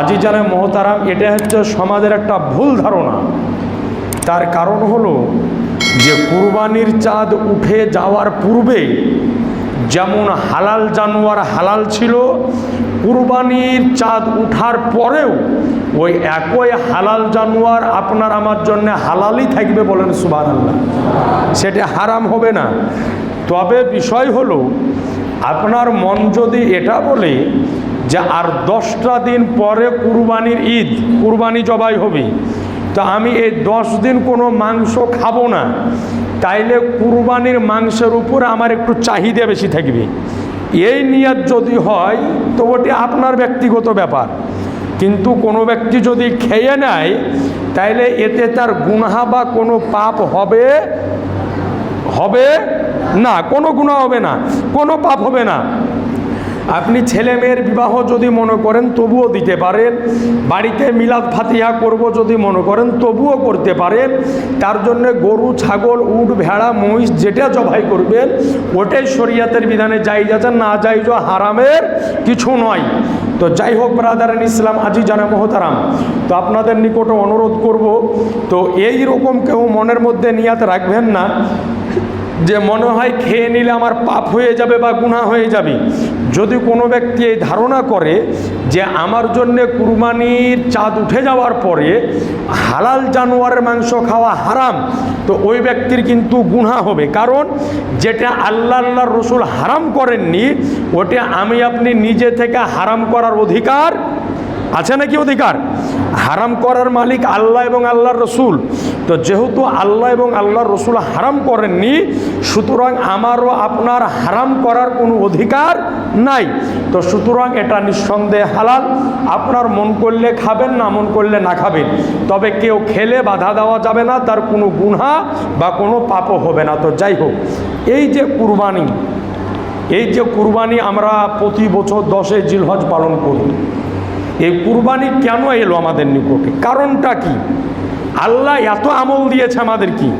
আজি জানে মহতারাম, এটা হচ্ছে সমাজের একটা ভুল ধারণা। তার কারণ হলো যে কুরবানির চাঁদ উঠে যাওয়ার পূর্বে যেমন হালাল জানোয়ার হালাল ছিল, কুরবানির চাঁদ উঠার পরেও ওই একই হালাল জানোয়ার আপনার আমার জন্য হালালই থাকবে বলেন সুবাহ আল্লাহ সেটা হারাম হবে না। তবে বিষয় হলো, আপনার মন যদি এটা বলে যে আর দশটা দিন পরে কুরবানির ঈদ, কুরবানি জবাই হবে। তো আমি এই দশ দিন কোনো মাংস খাব না। তাইলে কুরবানির মাংসের উপরে আমার একটু চাহিদা বেশি থাকবে। এই নিয়ত যদি হয়, তো ওটি আপনার ব্যক্তিগত ব্যাপার। কিন্তু কোনো ব্যক্তি যদি খেয়ে নেয়, তাইলে এতে তার গুনহা বা কোনো পাপ হবে হবে না। কোনো গুণা হবে না। কোনো পাপ হবে না। আপনি ছেলে মেয়ের বিবাহ যদি মনে করেন, তবুও দিতে পারেন। বাড়িতে মিলাদ ফাতিহা করব যদি মনে করেন, তবুও করতে পারেন। তার জন্য গরু, ছাগল, উট, ভেড়া, মহিষ যেটা জবাই করবেন, ওটাই শরিয়াতের বিধানে যাই যাচ্ছে না যাই হারামের কিছু নয়। তো যাই হোক ব্রাদার ইসলাম আজি জানা মহতারাম। তো আপনাদের নিকটে অনুরোধ করব, তো এই রকম কেউ মনের মধ্যে নিয়াত রাখবেন না। যে মনে হয় খেয়ে নিলে আমার পাপ হয়ে যাবে বা গুণা হয়ে যাবে। যদি কোনো ব্যক্তি এই ধারণা করে যে আমার জন্যে কুরবানির চাঁদ উঠে যাওয়ার পরে হালাল জানোয়ারের মাংস খাওয়া হারাম, তো ওই ব্যক্তির কিন্তু গুণা হবে। কারণ যেটা আল্লাহ আল্লাহর রসুল হারাম করেননি, ওটা আমি আপনি নিজে থেকে হারাম করার অধিকার আছে নাকি অধিকার? হারাম করার মালিক আল্লাহ এবং আল্লাহর রসুল। তো যেহেতু আল্লাহ এবং আল্লাহর রসুল হারাম করেননি, সুতরাং আমারও আপনার হারাম করার কোনো অধিকার নাই। তো সুতরাং এটা নিঃসন্দেহে হালাল। আপনার মন করলে খাবেন, না মন করলে না খাবেন। তবে কেউ খেলে বাধা দেওয়া যাবে না, তার কোনো গুণা বা কোনো পাপও হবে না। তো যাই হোক, এই যে কুরবানি, এই যে কুরবানি আমরা প্রতি বছর দশে জিলহজ পালন করি। এই কুরবানি কেন এলো আমাদের নিকটে? কারণটা কি? আল্লাহ এত আমল দিয়েছে আমাদের কি?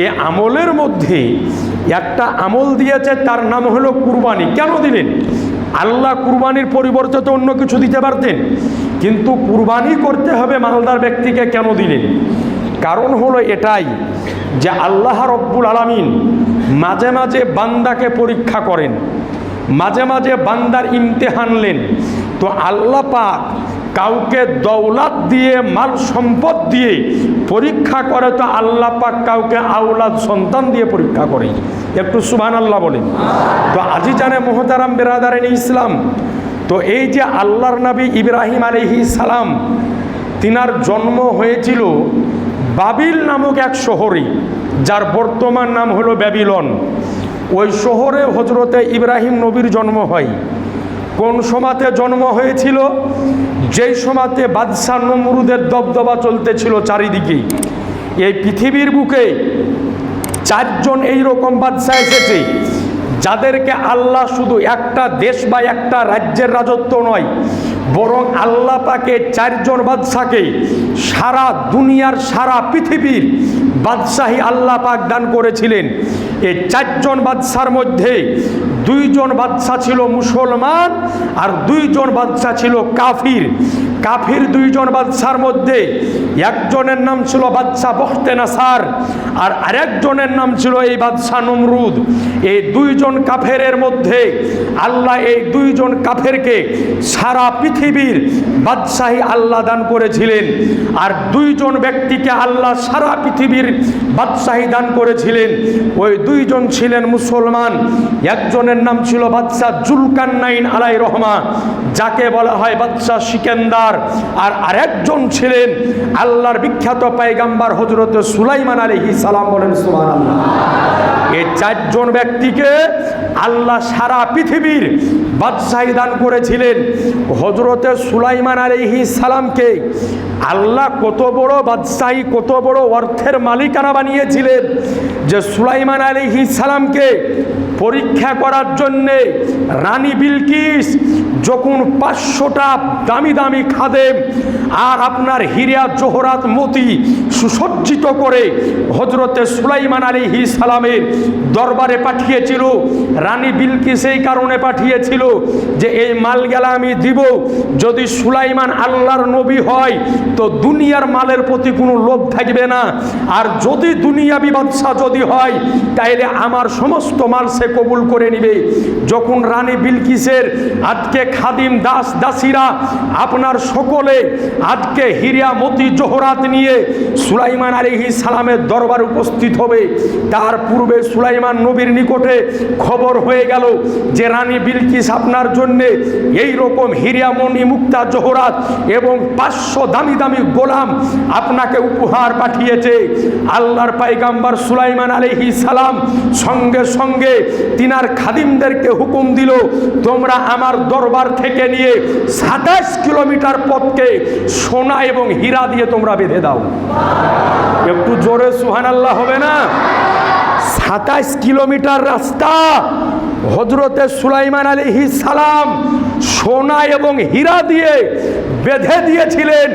এ আমলের মধ্যে একটা আমল দিয়েছে, তার নাম হলো কুরবানি। কেন দিলেন? আল্লাহ কুরবানির পরিবর্তে তো অন্য কিছু দিতে পারতেন। কিন্তু কুরবানি করতে হবে মালদার ব্যক্তিকে কেন দিলেন? কারণ হলো এটাই যে আল্লাহ রব্বুল আলামিন মাঝে মাঝে বান্দাকে পরীক্ষা করেন। মাঝে মাঝে বান্দার ইমতেহান নেন। তো আল্লাহ পাক কাউকে দৌলাত দিয়ে, মাল সম্পদ দিয়ে পরীক্ষা করে তো আল্লাহ পাক কাউকে আউলাদ সন্তান দিয়ে পরীক্ষা করে। একটু সুবহান আল্লাহ বলেন। তো আজি জানে মোহতারাম বেরাদারেন ইসলাম, তো এই যে আল্লাহর নবী ইব্রাহিম আলহি সালাম, তিনার জন্ম হয়েছিল বাবিল নামক এক শহরে, যার বর্তমান নাম হলো ব্যাবিলন। ওই শহরে হজরতে ইব্রাহিম নবীর জন্ম হয়। কোন সমাতে জন্ম হয়েছিল? যেই সময়তে বাদশাহ নমরুদের দবদবা চলতেছিল চারিদিকে, এই পৃথিবীর বুকে চারজন এই রকম বাদশাহ এসেছে, যাদেরকে আল্লাহ শুধু একটা দেশ বা একটা রাজ্যের রাজত্ব নয় বরং আল্লাহ পাকে চারজন বাদশাকে সারা দুনিয়ার সারা পৃথিবীর বাদশাহী আল্লাহ পাক দান করেছিলেন। এই চারজন বাদশার মধ্যে দুইজন বাদশা ছিল মুসলমান আর দুইজন বাদশা ছিল কাফির। কাফির দুইজন বাদশার মধ্যে একজনের নাম ছিল বাদশাহ বখতে নাসার আর আরেকজনের নাম ছিল এই বাদশাহ নমরুদ। এই দুইজন কাফেরের মধ্যে আল্লাহ এই দুইজন কাফেরকে সারা পৃথিবীর বাদশাহী আল্লাহ দান করেছিলেন আর দুইজন ব্যক্তিকে আল্লাহ সারা পৃথিবীর বাদশাহী দান করেছিলেন। ওই দুইজন ছিলেন মুসলমান। একজনের নাম ছিল বাদশাহ জুলকান্নাইন আলাই রহমান যাকে বলা হয় বাদশাহ সিকেন্দার। আর আরেকজন ছিলেন আল্লাহর বিখ্যাত পাইগাম্বার হজরত সুলাইমান আলহি সালাম বলেন সুমান আল্লাহ এই চারজন ব্যক্তিকে আল্লাহ সারা পৃথিবীর বাদশাহী দান করেছিলেন। হজরতে সুলাইমান আলহি সালামকে আল্লাহ কত বড় বাদশাহী, কত বড় অর্থের মালিকানা বানিয়েছিলেন যে সুলাইমান আলহি সালামকে পরীক্ষা করার জন্যে রানী বিলকিস যখন পাঁচশোটা দামি দামি খাদেম আর আপনার হিরিয়া জোহরাত মতি সুসজ্জিত করে হজরতে সুলাইমান আলী সালামের দরবারে পাঠিয়েছিল, রানী বিলকিস এই কারণে পাঠিয়েছিল যে এই মাল গেলা আমি দিব, যদি সুলাইমান আল্লাহর নবী হয় তো দুনিয়ার মালের প্রতি কোনো লোভ থাকবে না, আর যদি দুনিয়াবি বাদশা যদি হয় তাইলে আমার সমস্ত মাল সে কবুল করে নিবে। যখন রানী বিলকিসের আজকে খাদিম দাস দাসীরা আপনার সকলে আজকে হিরিয়া মতি জোহরাত নিয়ে সুলাইমান আলিহি সালামের দরবার উপস্থিত হবে। তার পূর্বে সুলাইমান নবীর নিকটে খবর হয়ে গেল যে রানী বিলকিস আপনার জন্যে এই রকম হিরিয়ামণি মুক্তা জোহরাত এবং পাঁচশো দামি দামি গোলাম আপনাকে উপহার পাঠিয়েছে। আল্লাহর পাইগাম্বার সুলাইমান আলিহি সালাম সঙ্গে সঙ্গে তিনার খাদিমদেরকে হুকুম দিল, তোমরা আমার দরবার থেকে নিয়ে সাতাশ কিলোমিটার পথকে সোনা এবং হীরা দিয়ে তোমরা বেঁধে দাও। একটু জোরে সুহান আল্লাহ হবে না? সাতাশ কিলোমিটার রাস্তা হজরতে সুলাইমান আলী সালাম সোনা এবং হীরা দিয়ে বেঁধে দিয়েছিলেন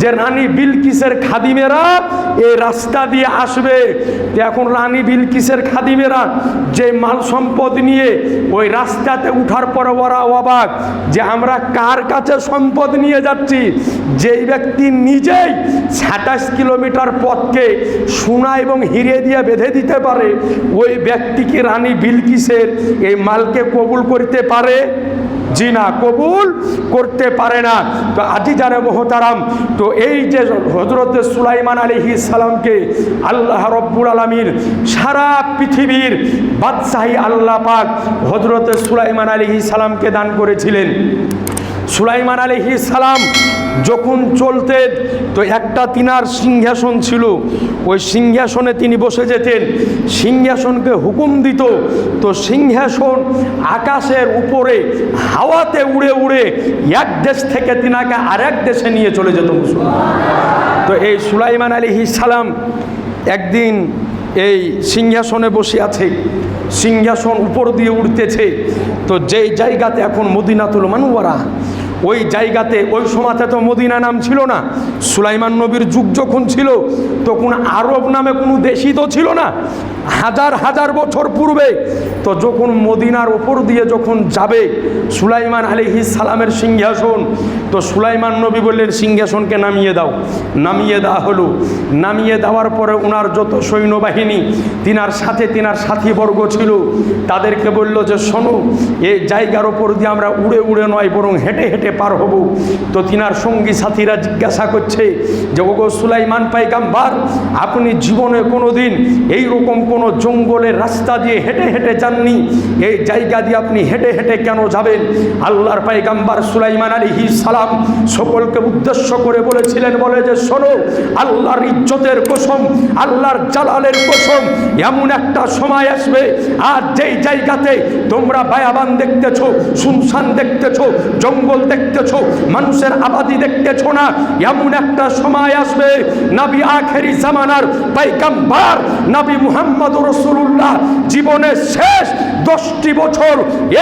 যে রানী বিলকিসের খাদিমেরা এই রাস্তা দিয়ে আসবে। এখন রানী বিলকিসের খাদিমেরা যে মাল সম্পদ নিয়ে ওই রাস্তাতে উঠার পরে ওরা অবাক যে আমরা কার কাছে সম্পদ নিয়ে যাচ্ছি? যেই ব্যক্তি নিজেই সাতাশ কিলোমিটার পথকে সোনা এবং হিরে দিয়ে বেঁধে দিতে পারে, ওই ব্যক্তিকে রানী বিলকিসের এই মালকে কবুল করিতে পারে? জি না কবুল করতে পারে না। তো আজি জানে মোহতারাম, তো এই যে হজরত সুলাইমান আলী সালামকে আল্লাহ রব্বুল আলমীর সারা পৃথিবীর বাদশাহী আল্লাহ পাক হজরত সুলাইমান আলী সালামকে দান করেছিলেন। সুলাইমান আলী সালাম যখন চলতেন তো একটা তিনার সিংহাসন ছিল, ওই সিংহাসনে তিনি বসে যেতেন। সিংহাসনকে হুকুম দিত, তো সিংহাসন আকাশের উপরে, হাওয়াতে উড়ে উড়ে এক দেশ থেকে তিনাকে আরেক দেশে নিয়ে চলে যেত তো এই সুলাইমান আলী সালাম একদিন এই সিংহাসনে বসে আছে, সিংহাসন উপর দিয়ে উঠতেছে তো যেই জায়গাতে এখন মদিনাতুল মানুয়ারা ওই জায়গাতে, ওই সময়তে তো মদিনা নাম ছিল না। সুলাইমান নবীর যুগ যখন ছিল, তখন আরব নামে কোনো দেশই তো ছিল না। হাজার হাজার বছর পূর্বে তো যখন মদিনার ওপর দিয়ে যখন যাবে সুলাইমান আলী সালামের সিংহাসন, তো সুলাইমান নবী বললেন, সিংহাসনকে নামিয়ে দাও। নামিয়ে দেওয়া হলো। নামিয়ে দেওয়ার পরে ওনার যত সৈন্যবাহিনী, তিনার সাথে তিনার সাথীবর্গ ছিল, তাদেরকে বলল যে, শোনো, এই জায়গার ওপর দিয়ে আমরা উড়ে উড়ে নয়, বরং হেঁটে হেঁটে পার হব। তো তিনার সঙ্গী সাথীরা জিজ্ঞাসা করছে যে, ওগো সুলাইমান পাইগাম্বার, আপনি জীবনে কোনো দিন এইরকম কোনো জঙ্গলের রাস্তা দিয়ে হেঁটে হেঁটে যাননি? এই জায়গা দিয়ে আপনি হেঁটে হেঁটে কেন যাবেন? আল্লাহর পাইগাম্বার সুলাইমান আলী সালাম সকলকে উদ্দেশ্য করে বলেছিলেন, বলে যে, শোনো, আল্লাহর ইজ্জতের কোসম, আল্লাহর জালালের কোসম, এমন একটা সময় আসবে, আর যেই জায়গাতে তোমরা বায়াবান দেখতেছ, শুনশান দেখতেছ, জঙ্গল দেখতেছো? মানুষের আবাদি দেখতেছো না? এমন একটা সময় আসবে, নাবি আখেরি জামানার পাইকাম্বার নাবি মুহাম্মদ রসুল্লাহ জীবনের শেষ দশটি বছর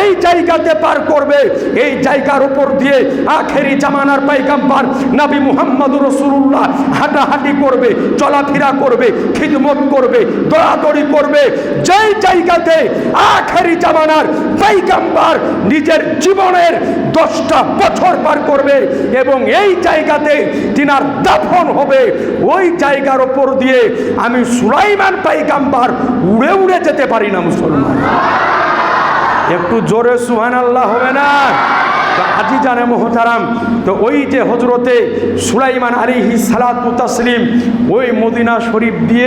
এই জায়গাতে পার করবে। এই জায়গার উপর দিয়ে আখেরি জামানার পাইকাম্বার নাবি মুহাম্মদ রসুল্লাহ হাঁটাহাঁটি করবে, চলাফেরা করবে, খিদমত করবে, দৌড়াদৌড়ি করবে। যেই জায়গাতে আখেরি জামানার পাইকাম্বার নিজের জীবনের দশটা বছর পার করবে এবং এই জায়গাতে তিনার দাফন হবে। ওই জায়গার ওপর দিয়ে আমি সুলাইমান পাইকাম্বার উড়ে উড়ে যেতে পারি না মুসলমান। একটু জোরে সুহান আল্লাহ হবে না? আজি জানে মোহতারাম, তো ওই যে হজরতে সুলাইমান আলিহি সালাত তাসলিম ওই মদিনা শরীফ দিয়ে